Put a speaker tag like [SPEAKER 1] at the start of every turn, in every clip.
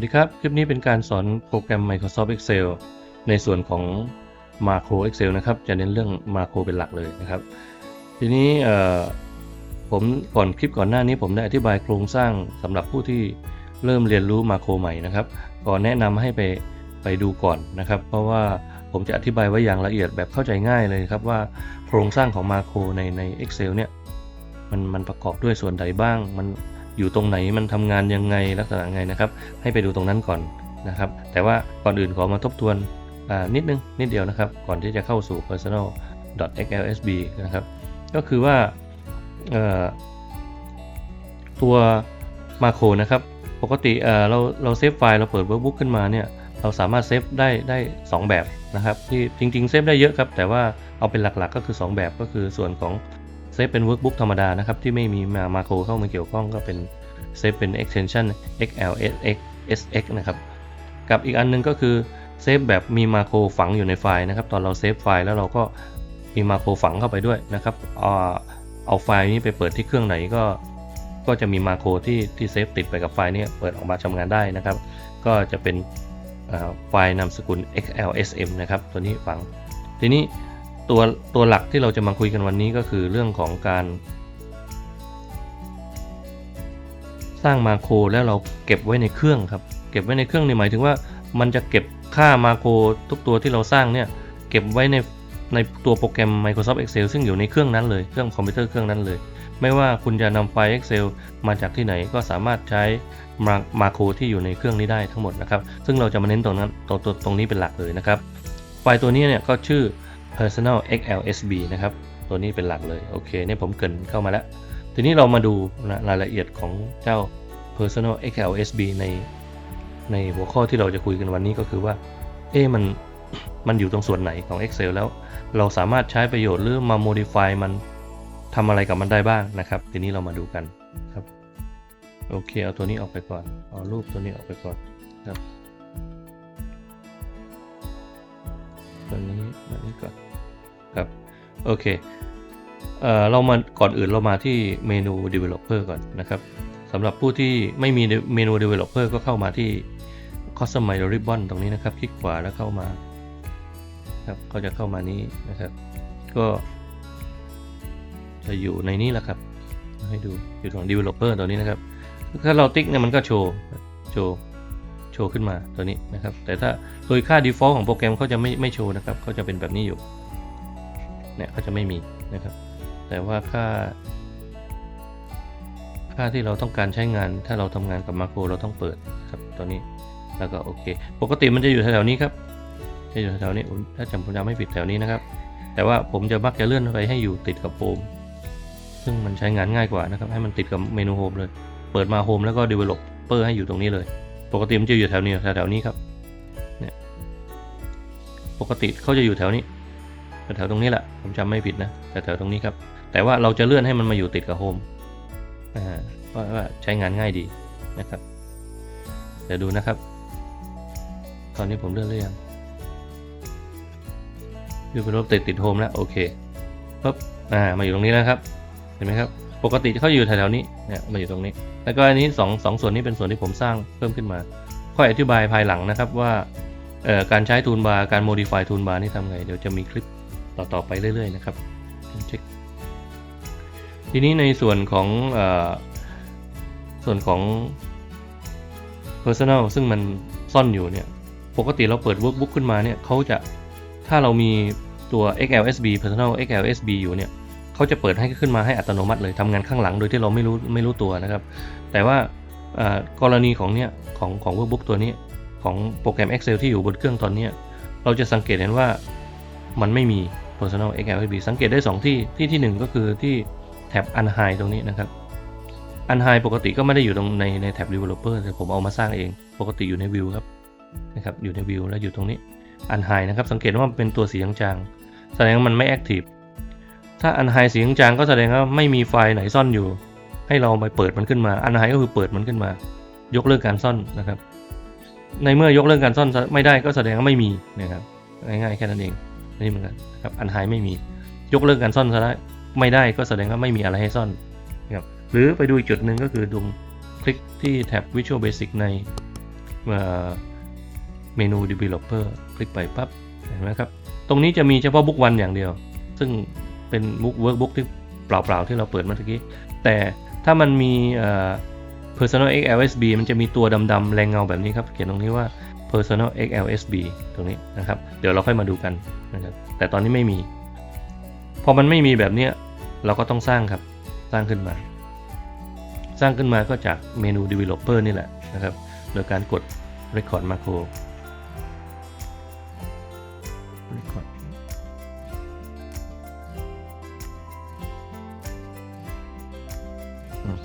[SPEAKER 1] วัสดีครับ คลิปนี้เป็นการสอนโปรแกรม Microsoft Excel ในส่วนของ Macro Excel นะครับ จะเน้นเรื่อง Macro เป็นหลักเลยนะครับ ทีนี้ผมก่อนคลิปก่อนหน้านี้ผมได้อธิบายโครงสร้างสำหรับผู้ที่เริ่มเรียนรู้มาโครใหม่นะครับก็แนะนำให้ไปไปดูก่อนนะครับ เพราะว่าผมจะอธิบายไว้อย่างละเอียดแบบเข้าใจง่ายเลยครับว่าโครงสร้างของมาโครในใน Excel เนี่ยมันมันประกอบด้วยส่วนใดบ้างมัน อยู่ตรงไหนมันทำงานยังไงลักษณะไงนะครับ ให้ไปดูตรงนั้นก่อนนะครับ แต่ว่าก่อนอื่นขอมาทบทวนนิดนึงนิดเดียวนะครับ ก่อนที่จะเข้าสู่ personal.xlsb นะครับ ก็คือว่าตัวมาโครนะครับปกติเอ่อเราเราเซฟไฟล์เราเปิดเวิร์กบุ๊กขึ้นมาเนี่ยเราสามารถเซฟได้ได้ 2 แบบนะครับที่จริงๆเซฟได้เยอะครับ แต่ว่าเอาเป็นหลักๆก็คือ 2 แบบก็คือส่วนของ เซฟเป็นเวิร์กบุ๊กธรรมดานะครับ ที่ไม่มีมามาโครเข้ามาเกี่ยวข้องก็เป็นเซฟเป็น extension xlsx sx นะครับ กับอีกอันนึงก็คือเซฟแบบมีมาโครฝังอยู่ในไฟล์นะครับ ตอนเราเซฟไฟล์แล้วเราก็มีมาโครฝังเข้าไปด้วยนะครับเอาเอาไฟล์นี้ไปเปิดที่เครื่องไหนก็ก็จะมีมาโครที่ที่เซฟติดไปกับไฟล์นี้เปิดออกมาทำงานได้นะครับ ก็จะเป็นไฟล์นามสกุล xlsm นะครับ ตัวนี้ฝัง ทีนี้ ตัวตัวหลักที่เราจะมาคุยกันวันนี้ก็คือเรื่องของการ สร้างมาโครแล้วเราเก็บไว้ในเครื่องครับ เก็บไว้ในเครื่องนี่หมายถึงว่ามันจะเก็บค่ามาโครทุกตัวที่เราสร้างเนี่ยเก็บไว้ในในตัวโปรแกรม Microsoft Excel ซึ่งอยู่ในเครื่องนั้นเลยเครื่องคอมพิวเตอร์เครื่องนั้นเลย ไม่ว่าคุณจะนำไฟล์ Excel มาจากที่ไหนก็สามารถใช้มามาโครที่อยู่ในเครื่องนี้ได้ทั้งหมดนะครับ ซึ่งเราจะมาเน้นตรงนั้นตรงตรงตรงนี้เป็นหลักเลยนะครับ ไฟล์ตัวนี้เนี่ยก็ชื่อ personal xlsb นะครับ ตัวนี้เป็นหลักเลย โอเคเนี่ยผมเกินเข้ามาแล้ว ทีนี้เรามาดูรายละเอียดของเจ้า personal xlsb ในในหัวข้อที่เราจะคุยกันวันนี้ก็คือว่า เอ๊มันมันอยู่ตรงส่วนไหนของ Excel แล้ว เราสามารถใช้ประโยชน์หรือมา modify มันทำอะไรกับมันได้บ้างนะครับ ทีนี้เรามาดูกันครับ โอเค เอาตัวนี้ออกไปก่อน เอารูปตัวนี้ออกไปก่อนครับ ตัวนี้ตัวนี้ก่อนครับโอเคเอ่อเรามาก่อนอื่นเรามาที่เมนู developer ก่อนนะครับสำหรับผู้ที่ไม่มีเมนู developer ก็เข้ามาที่ customize ribbon ตรงนี้นะครับ คลิกขวาแล้วเข้ามาครับก็จะเข้ามานี้นะครับ ก็จะอยู่ในนี้แหละครับ ให้ดูอยู่ตรง developer ตัวนี้นะครับ ถ้าเราติ๊กเนี่ยมันก็โชว์โชว์ โชว์ขึ้นมาตัวนี้นะครับ แต่ถ้าโดยค่า default ของโปรแกรมเขาจะไม่ไม่โชว์นะครับเขาจะเป็นแบบนี้อยู่เนี่ยเขาจะไม่มีนะครับ แต่ว่าค่า ค่าที่เราต้องการใช้งาน ถ้าเราทำงานกับมาโครเราต้องเปิดครับตัวนี้แล้วก็โอเค ปกติมันจะอยู่แถวๆนี้ครับจะอยู่แถวๆนี้ถ้าจำผมจำไม่ผิดแถวนี้นะครับ แต่ว่าผมจะมักจะเลื่อนไปให้อยู่ติดกับโฮมซึ่งมันใช้งานง่ายกว่านะครับ ให้มันติดกับเมนูโฮมเลย เปิดมาโฮมแล้วก็ developer ให้อยู่ตรงนี้เลย ปกติมันจะอยู่แถวนี้แถวๆนี้ครับเนี่ยปกติเขาจะอยู่แถวนี้แถวตรงนี้แหละผมจำไม่ผิดนะแต่แถวตรงนี้ครับ แต่ว่าเราจะเลื่อนให้มันมาอยู่ติดกับโฮมอ่าเพราะว่าใช้งานง่ายดีนะครับเดี๋ยวดูนะครับ ตอนนี้ผมเลื่อนเรื่อยังอยู่เป็นรถติดติดโฮมแล้วโอเคปุ๊บอ่ามาอยู่ตรงนี้แล้วครับ เห็นไหมครับ ปกติเขาอยู่แถวๆนี้เนี่ยมาอยู่ตรงนี้ แล้วก็อันนี้สองสองส่วนนี้เป็นส่วนที่ผมสร้างเพิ่มขึ้นมา ค่อยอธิบายภายหลังนะครับว่าการใช้ทูลบาร์การ modify ทูลบาร์นี่ทำไง เดี๋ยวจะมีคลิปต่อๆไปเรื่อยๆนะครับเช็คทีนี้ในส่วนของอส่วนของ personal ซึ่งมันซ่อนอยู่เนี่ย ปกติเราเปิด workbook ขึ้นมาเนี่ยเขาจะถ้าเรามีตัว xlsb personal xlsb อยู่เนี่ย เขาจะเปิดให้ขึ้นมาให้อัตโนมัติเลยทำงานข้างหลังโดยที่เราไม่รู้ไม่รู้ตัวนะครับ แต่ว่ากรณีของเนี่ยของของ workbook ตัวนี้ของโปรแกรม Excel ที่อยู่บนเครื่องตอนเนี้ยเราจะสังเกตเห็นว่ามันไม่มี personal xlsb สังเกตได้ 2 ที่ที่ที่หนึ่งก็คือที่แท็บ unhide ตรงนี้นะครับ unhide ปกติก็ไม่ได้อยู่ตรงในในแท็บ developer แต่ผมเอามาสร้างเอง ปกติอยู่ใน view ครับนะครับอยู่ใน view แล้วอยู่ตรงนี้ unhide นะครับ สังเกตว่ามันเป็นตัวสีจางๆแสดงว่ามันไม่ active ถ้า unhide สีจางก็แสดงว่าไม่มีไฟล์ไหนซ่อนอยู่ ให้เราไปเปิดมันขึ้นมา unhide ก็คือเปิดมันขึ้นมา ยกเลิกการซ่อนนะครับ ในเมื่อยกเลิกการซ่อนไม่ได้ก็แสดงว่าไม่มีนะครับง่ายๆแค่นั้นเองนี่เหมือนกันครับ unhide ไม่มี ยกเลิกการซ่อนซะได้ไม่ได้ก็แสดงว่าไม่มีอะไรให้ซ่อนนะครับหรือไปดูอีกจุดหนึ่งก็คือดูคลิกที่แท็บ Visual Basic ในเมนู developer คลิกไปปั๊บเห็นไหมครับ ตรงนี้จะมีเฉพาะบุ๊กวันอย่างเดียว ซึ่ง เป็นบุ๊กเวิร์กบุ๊กที่เปล่าๆที่เราเปิดเมื่อกี้ แต่ถ้ามันมี personal XLSB มันจะมีตัวดำๆแรงเงาแบบนี้ครับ เขียนตรงนี้ว่า personal XLSB ตรงนี้นะครับ เดี๋ยวเราค่อยมาดูกันนะครับ แต่ตอนนี้ไม่มี พอมันไม่มีแบบนี้เราก็ต้องสร้างครับ สร้างขึ้นมา สร้างขึ้นมาก็จากเมนู developer นี่แหละนะครับ โดยการกด record macro record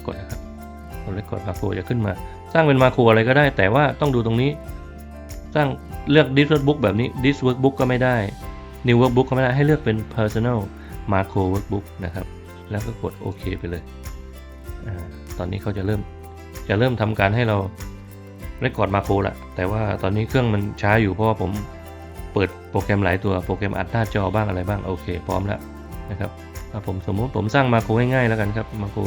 [SPEAKER 1] กดนะครับกด record macro จะขึ้นมา สร้างเป็น macro อะไรก็ได้ แต่ว่าต้องดูตรงนี้ สร้างเลือก this workbook แบบนี้ this workbook ก็ไม่ได้ new workbook ก็ไม่ได้ให้เลือกเป็น personal macro workbook นะครับ แล้วก็กดโอเคไปเลยอตอนนี้เขาจะเริ่มจะเริ่มทำการให้เราเรคคอร์ดมาโครละ แต่ว่าตอนนี้เครื่องมันช้าอยู่เพราะว่าผมเปิดโปรแกรมหลายตัวโปรแกรมอัดหน้าจอบ้างอะไรบ้างโอเค พร้อมแล้วนะครับถ้าผมสมมติผมสร้างมาโครง่ายๆแล้วกันครับมาโคร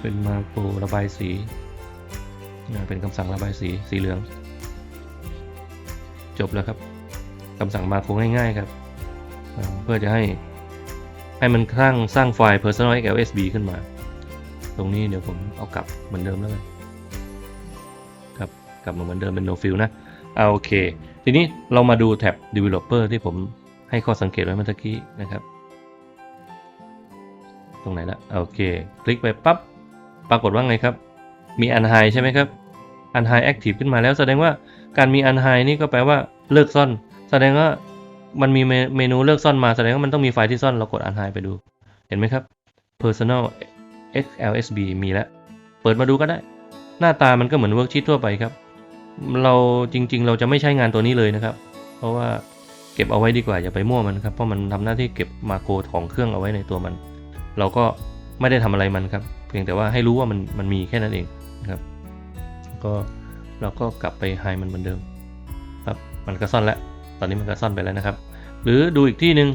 [SPEAKER 1] เป็นมาโครระบายสี เป็นคำสั่งระบายสีสีเหลือง จบแล้วครับคำสั่งมาโครง่ายๆครับ เพื่อจะให้ให้มันสร้างสร้างไฟล์ personal XLSB ขึ้นมา ตรงนี้เดี๋ยวผมเอากลับเหมือนเดิมแล้วกันครับกลับมาเหมือนเดิมเป็น no fill นะเอาโอเค ทีนี้เรามาดูแท็บ developer ที่ผมให้ข้อสังเกตไว้เมื่อกี้นะครับ ตรงไหนละโอเค คลิกไปปั๊บ ปรากฏว่าไงครับ มี unhide ใช่ไหมครับ unhide active ขึ้นมาแล้ว แสดงว่าการมี unhide นี่ก็แปลว่าเลิกซ่อน แสดงว่ามันมีเมนูเลิกซ่อนมาแสดงว่ามันต้องมีไฟล์ที่ซ่อนเรากด unhide ไปดู เห็นไหมครับ personal XLSB มีแล้ว เปิดมาดูก็ได้ หน้าตามันก็เหมือนเวิร์กชีตทั่วไปครับ เราจริง ๆ เราจะไม่ใช้งานตัวนี้เลยนะครับ เพราะว่าเก็บเอาไว้ดีกว่าอย่าไปมั่วมันครับเพราะมันทำหน้าที่เก็บมาโครของเครื่องเอาไว้ในตัวมัน เราก็ไม่ได้ทำอะไรมันครับ เพียงแต่ว่าให้รู้ว่ามันมันมีแค่นั้นเองนะครับ ก็เราก็กลับไปไฮมันเหมือนเดิมครับมันก็ซ่อนแล้วตอนนี้มันก็ซ่อนไปแล้วนะครับ หรือดูอีกที่หนึ่ง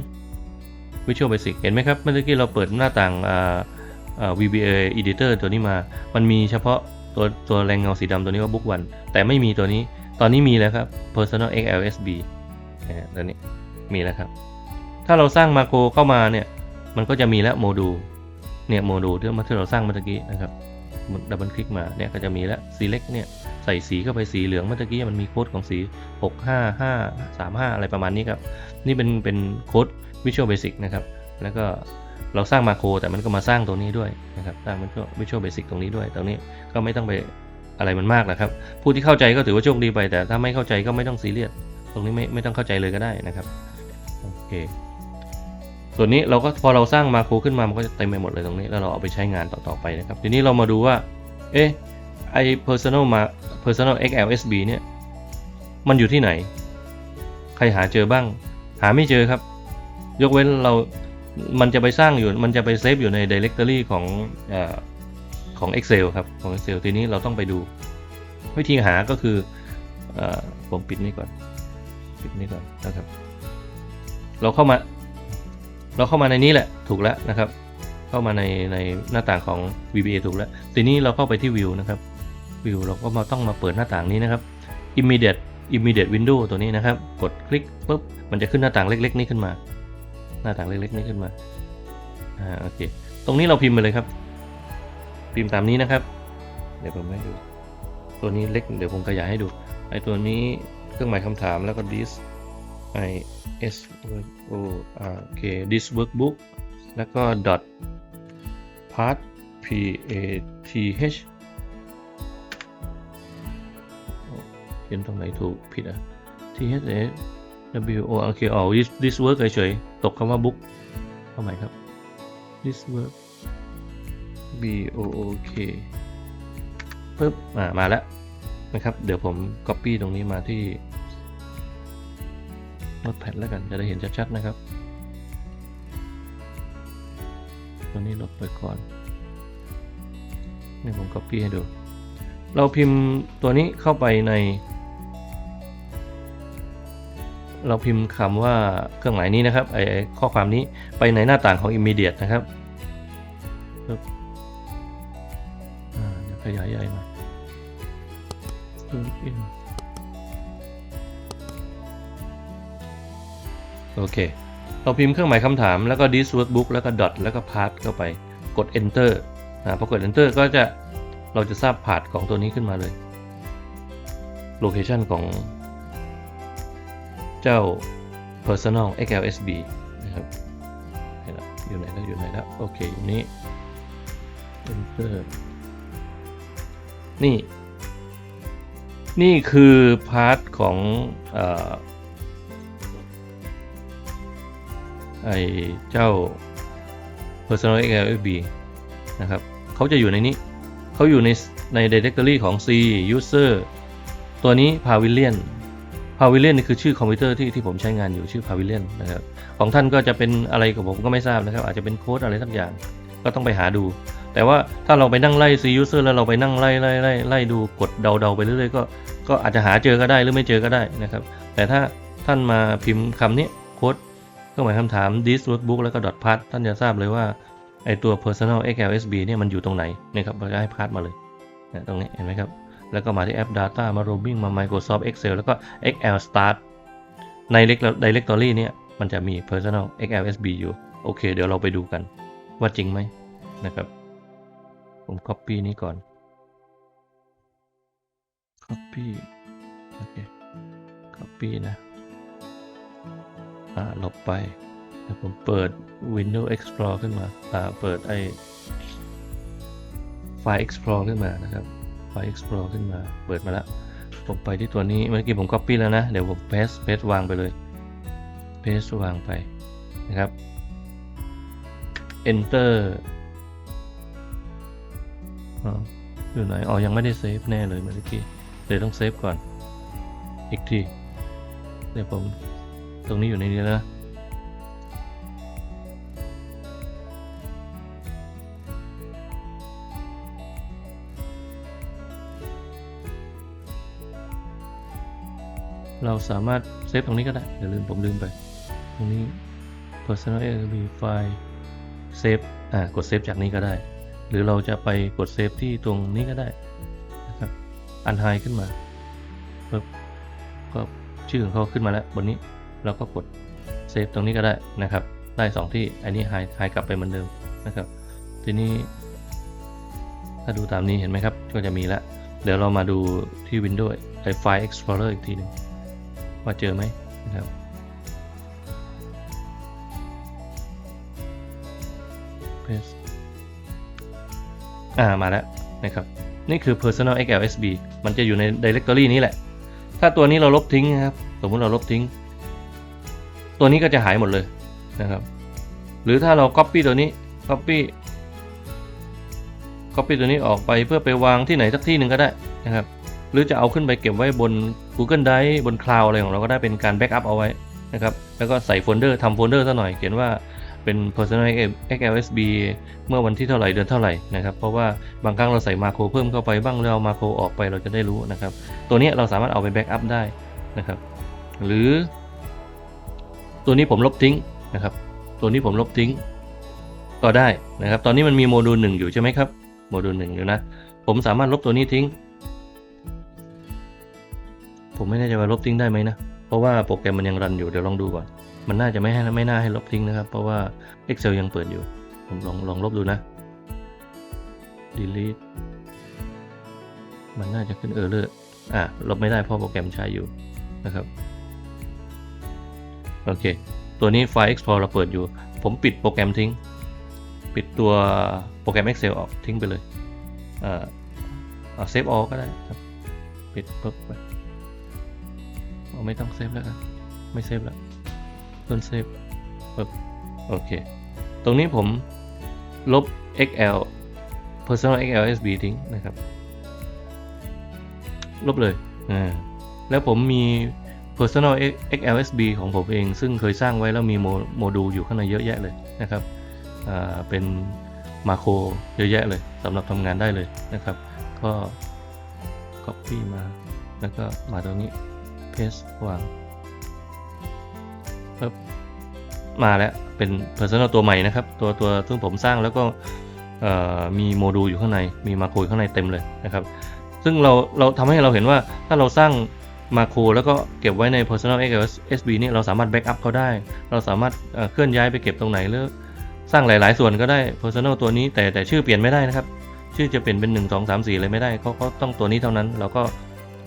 [SPEAKER 1] Visual Basic เห็นไหมครับเมื่อกี้เราเปิดหน้าต่างอ่า VBA Editor ตัวนี้มา มันมีเฉพาะตัวตัวแรงเงาสีดำตัวนี้ว่า Book One แต่ไม่มีตัวนี้ ตอนนี้มีแล้วครับ Personal XLSB ตัวนี้มีแล้วครับ ถ้าเราสร้างมาโครเข้ามาเนี่ย มันก็จะมีแล้วโมดูล เนี่ยโมดูลที่ที่เราสร้างเมื่อกี้นะครับดับเบิลคลิกมาเนี่ยก็จะมีแล้ว select เนี่ยใส่สีเข้าไปสีเหลืองเมื่อกี้มันมีโค้ดของสี 65535 อะไรประมาณนี้ครับ นี่เป็นเป็นโค้ด Visual Basic นะครับ แล้วก็เราสร้างมาโครแต่มันก็มาสร้างตัวนี้ด้วยนะครับสร้างมันก็ Visual Basic ตรงนี้ด้วย ตรงนี้ก็ไม่ต้องไปอะไรมันมากนะครับ ผู้ที่เข้าใจก็ถือว่าโชคดีไป แต่ถ้าไม่เข้าใจก็ไม่ต้องซีเรียสตรงนี้ไม่ไม่ต้องเข้าใจเลยก็ได้นะครับโอเค ส่วนนี้เราก็พอเราสร้างมาโครขึ้นมามันก็จะเต็มไปหมดเลยตรงนี้ แล้วเราเอาไปใช้งานต่อๆไปนะครับ ทีนี้เรามาดูว่า เอ๊ะไอ personal มา personal XLSB เนี่ย มันอยู่ที่ไหน ใครหาเจอบ้าง หาไม่เจอครับ ยกเว้นเรา มันจะไปสร้างอยู่ มันจะไปเซฟอยู่ใน directory ของอของ Excel ครับ ของ Excel ทีนี้เราต้องไปดู วิธีหาก็คือเออผมปิดนี่ก่อน ปิดนี่ก่อนนะครับ เราเข้ามา เราเข้ามาในนี้แหละถูกแล้วนะครับ เข้ามาในในหน้าต่างของ VBA ถูกแล้ว ทีนี้เราเข้าไปที่ View นะครับ View เราก็มาต้องมาเปิดหน้าต่างนี้นะครับ Immediate Immediate Window ตัวนี้นะครับ กดคลิกปุ๊บมันจะขึ้นหน้าต่างเล็ก ๆ นี้ขึ้นมา หน้าต่างเล็กๆนี้ขึ้นมาอ่าโอเคตรงนี้เราพิมพ์ไปเลยครับ พิมพ์ตามนี้นะครับ เดี๋ยวผมให้ดู ตัวนี้เล็กเดี๋ยวผมขยายให้ดูไอตัวนี้เครื่องหมายคำถามแล้วก็ this i s work o r k this workbook แล้วก็ dot part p a t h เขียนตรงไหนถูกผิดอะ t h a w o r k อ๋อ this this work เฉยๆตกคำว่า book เข้าใหม่ครับ this work b o o k ปึ๊บอ่ามาแล้วนะครับ เดี๋ยวผม copy ตรงนี้มาที่ notepad แล้วกันจะได้เห็นชัดๆนะครับ ตัวนี้ลบไปก่อน นี่ผม copy ให้ดู เราพิมพ์ตัวนี้เข้าไปใน เราพิมพ์คำว่าเครื่องหมายนี้นะครับไอ้ข้อความนี้ไปในหน้าต่างของ immediate นะครับขยายใหญ่หน่อย โอเค เราพิมพ์เครื่องหมายคำถามแล้วก็ this workbook แล้วก็ dot แล้วก็ path เข้าไปกด enter นะพอกด enter ก็จะเราจะทราบ path ของตัวนี้ขึ้นมาเลย location ของเจ้า personal XLSB นะครับอยู่ไหนแล้วอยู่ไหนแล้วโอเคอยู่นี้ enter นี่ นี่คือพาร์ทของเอ ไอเจ้า personal XLSB นะครับเขาจะอยู่ในนี้เขาอยู่ในใน directory ของ C user ตัวนี้ pavilion pavilion นี่คือชื่อคอมพิวเตอร์ที่ที่ผมใช้งานอยู่ชื่อ pavilion นะครับของท่านก็จะเป็นอะไรกับผมก็ไม่ทราบนะครับ อาจจะเป็นโค้ดอะไรสักอย่างก็ต้องไปหาดู แต่ว่าถ้าเราไปนั่งไล่ C user แล้วเราไปนั่งไล่ไล่ไล่ไล่ดูกดเดาๆไปเรื่อยๆก็ก็อาจจะหาเจอก็ได้หรือไม่เจอก็ได้นะครับ แต่ถ้าท่านมาพิมพ์คำนี้โค้ด เครื่องหมายคำถาม this notebook แล้วก็ dot p a t ท่านจะทราบเลยว่าไอตัว personal XLSB เนี่ยมันอยู่ตรงไหนนะครับเราจะให้พาร์ทมาเลยนะตรงนี้เห็นไหมครับ แล้วก็มาที่แอป Data มา Roaming มา Microsoft Excel แล้วก็ XL Start ใน Directory เนี่ยมันจะมี Personal XLSB อยู่ โอเค เดี๋ยวเราไปดูกัน ว่าจริงไหมนะครับ ผม Copy นี้ก่อน Copy โอเค Copy นะ อ่าลบไปเดี๋ยวผมเปิด Windows Explorer ขึ้นมาอ่าเปิดไอไฟล์ Explorer ขึ้นมานะครับไฟล์ Explorer ขึ้นมา เปิดมาแล้ว ผมไปที่ตัวนี้เมื่อกี้ผม Copy แล้วนะ เดี๋ยวผม Paste Paste วางไปเลย Paste วางไปนะครับ Enter อยู่ไหน อ๋อ ยังไม่ได้เซฟแน่เลยเมื่อกี้ เดี๋ยวต้องเซฟก่อน อีกที เดี๋ยวผม ตรงนี้อยู่ในนี้แล้วนะเราสามารถเซฟตรงนี้ก็ได้เดี๋ยวลืมผมลืมไป ตรงนี้ personal ARB file เซฟอ่ากดเซฟจากนี้ก็ได้ หรือเราจะไปกดเซฟที่ตรงนี้ก็ได้นะครับอันไฮขึ้นมาปึ๊บก็ชื่อของเขาขึ้นมาแล้วบนนี้ เราก็กดเซฟตรงนี้ก็ได้นะครับ ได้สองที่อันนี้ไฮไฮกลับไปเหมือนเดิมนะครับ ทีนี้ ถ้าดูตามนี้เห็นไหมครับ ก็จะมีแล้ว เดี๋ยวเรามาดูที่ Windows ไอไฟล์ Explorer อีกทีหนึงว่าเจอไหมนะครับอ่ามาแล้วนะครับ นี่คือ personal XLSB มันจะอยู่ใน directory นี้แหละ ถ้าตัวนี้เราลบทิ้งนะครับ สมมุติเราลบทิ้ง ตัวนี้ก็จะหายหมดเลยนะครับ หรือถ้าเรา copy ตัวนี้ copy copy ตัวนี้ออกไปเพื่อไปวางที่ไหนสักที่หนึ่งก็ได้นะครับ หรือจะเอาขึ้นไปเก็บไว้บน Google Drive บน Cloud อะไรของเราก็ได้เป็นการ backup เอาไว้นะครับ แล้วก็ใส่โฟลเดอร์ทำโฟลเดอร์ซะหน่อยเขียนว่าเป็น personal XLSB เมื่อวันที่เท่าไหร่เดือนเท่าไหร่นะครับ เพราะว่าบางครั้งเราใส่มาโครเพิ่มเข้าไปบ้างเรามาโครออกไปเราจะได้รู้นะครับ ตัวนี้เราสามารถเอาไปแบ็กอัพได้นะครับ หรือ ตัวนี้ผมลบทิ้งนะครับ ตัวนี้ผมลบทิ้ง ก็ได้นะครับ ตอนนี้มันมีโมดูลหนึ่งอยู่ใช่ไหมครับ โมดูลหนึ่งอยู่นะ ผมสามารถลบตัวนี้ทิ้ง ผมไม่แน่ใจว่าลบทิ้งได้ไหมนะ เพราะว่าโปรแกรมมันยังรันอยู่ เดี๋ยวลองดูก่อน มันน่าจะไม่ให้ไม่น่าให้ลบทิ้งนะครับ เพราะว่า Excel ยังเปิดอยู่ ผมลองลองลบดูนะ delete มันน่าจะขึ้นเออร์เลอร์อะลบไม่ได้เพราะโปรแกรมใช้อยู่นะครับ โอเค ตัวนี้ไฟล์ export เราเปิดอยู่ ผมปิดโปรแกรมทิ้ง ปิดตัวโปรแกรม Excel ออกทิ้งไปเลยอ่าเอเซฟออก็ได้ครับ ปิดปุ๊บไปเอาไม่ต้องเซฟแล้วครับไม่เซฟแล้วต้นเซฟปุ๊บโอเค ตรงนี้ผมลบ XL personal XLSB ทิ้งนะครับ ลบเลยอ่าแล้วผมมี personal XLSB ของผมเอง ซึ่งเคยสร้างไว้แล้วมีโมดูลอยู่ข้างในเยอะแยะเลยนะครับเป็นมาโครเยอะแยะเลยสำหรับทำงานได้เลยนะครับ ก็ copy มา แล้วก็มาตรงนี้ paste วางปึ๊บมาแล้วเป็น personal ตัวใหม่นะครับ ตัวตัวซึ่งผมสร้างแล้วก็มีโมดูลอยู่ข้างใน มีมาโครอยู่ข้างในเต็มเลยนะครับ ซึ่งเราเราทำให้เราเห็นว่าถ้าเราสร้าง มาโครแล้วก็เก็บไว้ใน personal XSB นี่เราสามารถแบ็กอัพเขาได้ เราสามารถเคลื่อนย้ายไปเก็บตรงไหนหรือสร้างหลาย ๆ ส่วนก็ได้ personal ตัวนี้แต่แต่ชื่อเปลี่ยนไม่ได้นะครับ ชื่อจะเปลี่ยนเป็น 1 2 3 4 เลยไม่ได้เขาต้องตัวนี้เท่านั้น เราก็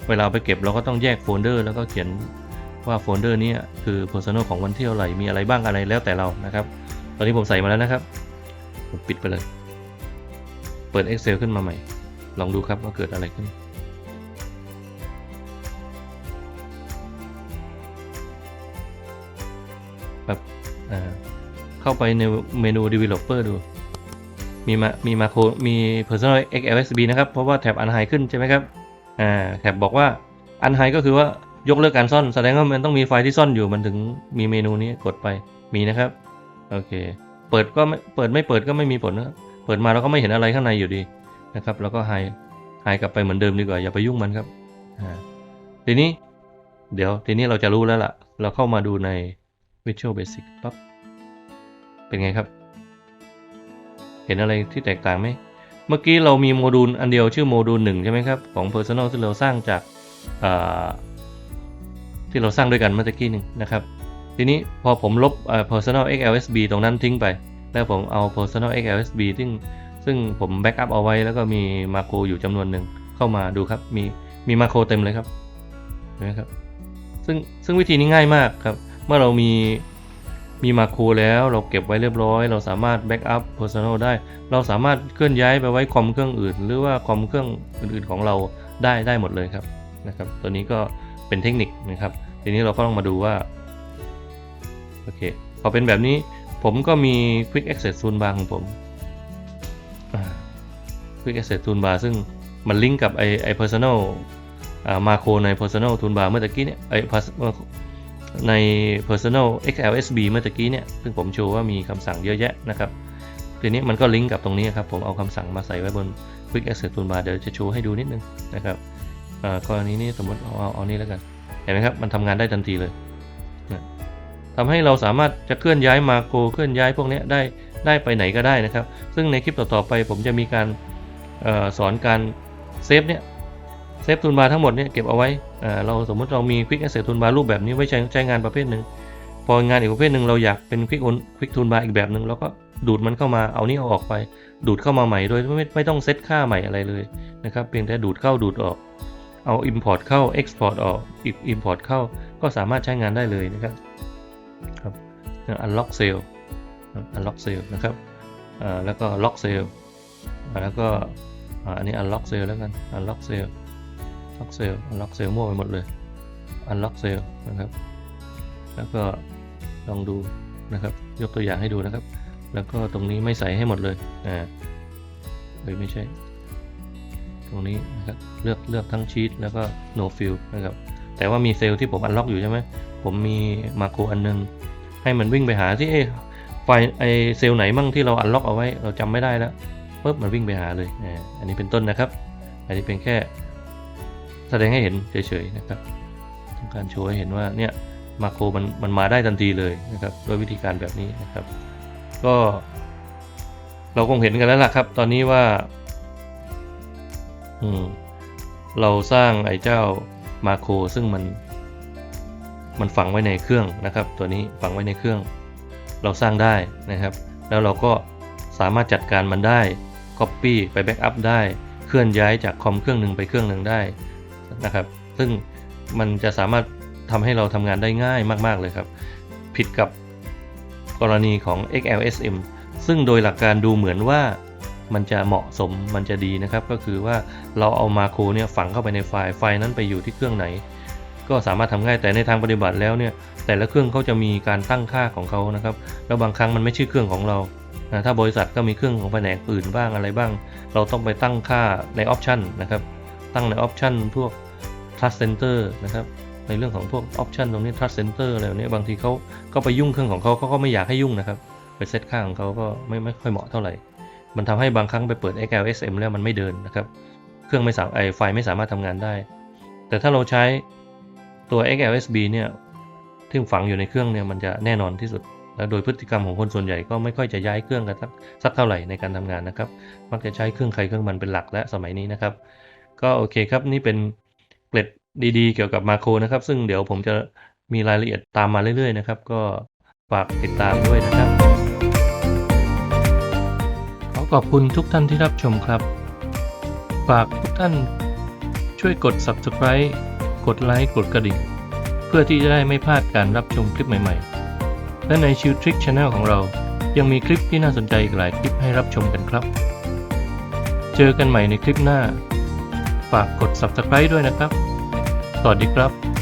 [SPEAKER 1] เวลาเอาไปเก็บเราก็ต้องแยกโฟลเดอร์แล้วก็เขียนว่าโฟลเดอร์นี้คือ personal ของวันที่เท่าไหร่มีอะไรบ้างอะไรแล้วแต่เรานะครับ ตอนนี้ผมใส่มาแล้วนะครับ ผมปิดไปเลย เปิด Excel ขึ้นมาใหม่ ลองดูครับว่าเกิดอะไรขึ้น เข้าไปในเมนู developer ดู มีมามีมาโคมี personal XLSB นะครับ เพราะว่าแท็บ unhide ขึ้นใช่ไหมครับ อ่า แท็บบอกว่า unhide ก็คือว่ายกเลิกการซ่อน แสดงว่ามันต้องมีไฟล์ที่ซ่อนอยู่มันถึงมีเมนูนี้กดไปมีนะครับ โอเค เปิดก็ไม่เปิดไม่เปิดก็ไม่มีผลนะเปิดมาเราก็ไม่เห็นอะไรข้างในอยู่ดีนะครับ แล้วก็ hide hide กลับไปเหมือนเดิมดีกว่าอย่าไปยุ่งมันครับอ่าทีนี้ เดี๋ยวทีนี้เราจะรู้แล้วล่ะ เราเข้ามาดูใน Visual Basic ปั๊บ เป็นไงครับ เห็นอะไรที่แตกต่างไหมเมื่อกี้เรามีโมดูลอันเดียวชื่อโมดูลหนึ่งใช่ไหมครับ ของ Personal ที่เราสร้างจากาที่เราสร้างด้วยกันเมื่อตะกี้หนึงนะครับ ทีนี้พอผมลบเอ่อ Personal XLSB ตรงนั้นทิ้งไป แล้วผมเอา Personal XLSB ซึ่งซึ่งผมแบ็กอัพเอาไว้แล้วก็มีมาโครอยู่จำนวนหนึ่งเข้ามาดูครับ มีมีมาโครเต็มเลยครับเห็นไหมครับซึ่งซึ่งวิธีนี้ง่ายมากครับ เมื่อเรามี มีมาโครแล้วเราเก็บไว้เรียบร้อย เราสามารถแบ็กอัพ Personal ได้ เราสามารถเคลื่อนย้ายไปไว้คอมเครื่องอื่น หรือว่าคอมเครื่องอื่นๆของเราได้ได้หมดเลยครับนะครับตัวนี้ก็เป็นเทคนิคนะครับ ทีนี้เราก็ต้องมาดูว่าโอเคพอเป็นแบบนี้ผมก็มี Quick Access Toolbar ของผม Quick Access Toolbar ซึ่งมันลิงก์กับไอไอ Personal อ่ามาโครใน Personal Toolbar เมื่อตะกี้เนี่ยไอ Pas- เอ่อ ใน Personal XLSB เมื่อตะกี้เนี่ย ซึ่งผมโชว์ว่ามีคำสั่งเยอะแยะนะครับ ทีนี้มันก็ลิงก์กับตรงนี้ครับ ผมเอาคำสั่งมาใส่ไว้บน Quick Access Toolbar เดี๋ยวจะโชว์ให้ดูนิดนึงนะครับอ่ากรณีนี้สมมติเอาเอาเอานี้แล้วกัน เห็นไหมครับ มันทำงานได้ทันทีเลยทำให้เราสามารถจะเคลื่อนย้ายมาโครเคลื่อนย้ายพวกนี้ได้ได้ไปไหนก็ได้นะครับ ซึ่งในคลิปต่อๆไปผมจะมีการออสอนการเซฟเนี่ยเซฟทูลบาทั้งหมดเนี่ยเก็บเอาไว้ เราสมมติเรามี Quick Access Toolbar รูปแบบนี้ไว้ใช้ใช้งานประเภทหนึ่งพองานอีกประเภทหนึ่งเราอยากเป็น Quick On Quick Toolbar อีกแบบหนึ่งเราก็ดูดมันเข้ามาเอานี้เอาออกไป ดูดเข้ามาใหม่โดยไม่ไม่ต้องเซตค่าใหม่อะไรเลยนะครับเพียงแต่ดูดเข้าดูดออก เอา Import เข้า Export ออก Import เข้าก็สามารถใช้งานได้เลยนะครับครับ Unlock Sale Unlock Sale นะครับแล้วก็ Lock Sale แล้วก็อันนี้ Unlock Sale แล้วกัน Unlock Sale Lock Sale Unlock Sale มั่วไปหมดเลย Unlock Sale นะครับ แล้วก็ลองดูนะครับ ยกตัวอย่างให้ดูนะครับ แล้วก็ตรงนี้ไม่ใส่ให้หมดเลยอ่าเอ้ยไม่ใช่ ตรงนี้นะครับเลือกเลือกทั้งชีตแล้วก็ no fill นะครับ แต่ว่ามีเซลล์ที่ผมอันล็อกอยู่ใช่ไหมผมมีมาโครอันนึง ให้มันวิ่งไปหาที่เอ๊ะไฟไอเซลล์ไหนมั่งที่เราอันล็อกเอาไว้เราจำไม่ได้แล้วปุ๊บมันวิ่งไปหาเลยอ่าอันนี้เป็นต้นนะครับ อันนี้เป็นแค่ แสดงให้เห็นเฉยๆนะครับต้องการโชว์ให้เห็นว่าเนี่ยมาโครมันมันมาได้ทันทีเลยนะครับด้วยวิธีการแบบนี้นะครับ ก็ เราคงเห็นกันแล้วล่ะครับ ตอนนี้ว่า อืมเราสร้างไอ้เจ้ามาโครซึ่งมัน มันฝังไว้ในเครื่องนะครับ ตัวนี้ฝังไว้ในเครื่อง เราสร้างได้นะครับ แล้วเราก็สามารถจัดการมันได้ Copy ไปแบ็กอัพได้ เคลื่อนย้ายจากคอมเครื่องหนึ่งไปเครื่องหนึ่งได้ นะครับ ซึ่งมันจะสามารถทำให้เราทำงานได้ง่ายมากๆเลยครับ ผิดกับกรณีของ XLSM ซึ่งโดยหลักการดูเหมือนว่ามันจะเหมาะสมมันจะดีนะครับ ก็คือว่าเราเอามาโครเนี่ยฝังเข้าไปในไฟล์ไฟล์นั้นไปอยู่ที่เครื่องไหน ก็สามารถทำง่ายแต่ในทางปฏิบัติแล้วเนี่ยแต่ละเครื่องเขาจะมีการตั้งค่าของเขานะครับแล้วบางครั้งมันไม่ใช่เครื่องของเรานะถ้าบริษัทก็มีเครื่องของแผนกอื่นบ้างอะไรบ้าง เราต้องไปตั้งค่าในออปชันนะครับ ตั้งในออปชันพวก trust center นะครับในเรื่องของพวกออปชันตรงนี้ trust center อะไรแบบนี้บางทีเขาก็ไปยุ่งเครื่องของเขาเขาก็ไม่อยากให้ยุ่งนะครับไปเซตค่าของเขาก็ไม่ไม่ค่อยเหมาะเท่าไหร่ มันทำให้บางครั้งไปเปิด XLSM แล้วมันไม่เดินนะครับ เครื่องไม่สามไอไฟไม่สามารถทำงานได้ แต่ถ้าเราใช้ตัว XLSB เนี่ยที่ฝังอยู่ในเครื่องเนี่ยมันจะแน่นอนที่สุด แล้วโดยพฤติกรรมของคนส่วนใหญ่ก็ไม่ค่อยจะย้ายเครื่องกันสักสักเท่าไหร่ในการทำงานนะครับ มักจะใช้เครื่องใครเครื่องมันเป็นหลักและสมัยนี้นะครับ ก็โอเคครับนี่เป็น เกร็ดดีๆ เกี่ยวกับมาโครนะครับ ซึ่งเดี๋ยวผมจะมีรายละเอียดตามมาเรื่อยๆนะครับ ก็ฝากติดตามด้วยนะครับ ขอขอบคุณทุกท่านที่รับชมครับ ฝากทุกท่านช่วยกด subscribe กดไลค์กดกระดิ่ง เพื่อที่จะได้ไม่พลาดการรับชมคลิปใหม่ๆ และในชิวทริกช anel ของเรา ยังมีคลิปที่น่าสนใจอีกหลายคลิปให้รับชมกันครับ เจอกันใหม่ในคลิปหน้า ฝากกด subscribe ด้วยนะครับ สวัสดีครับ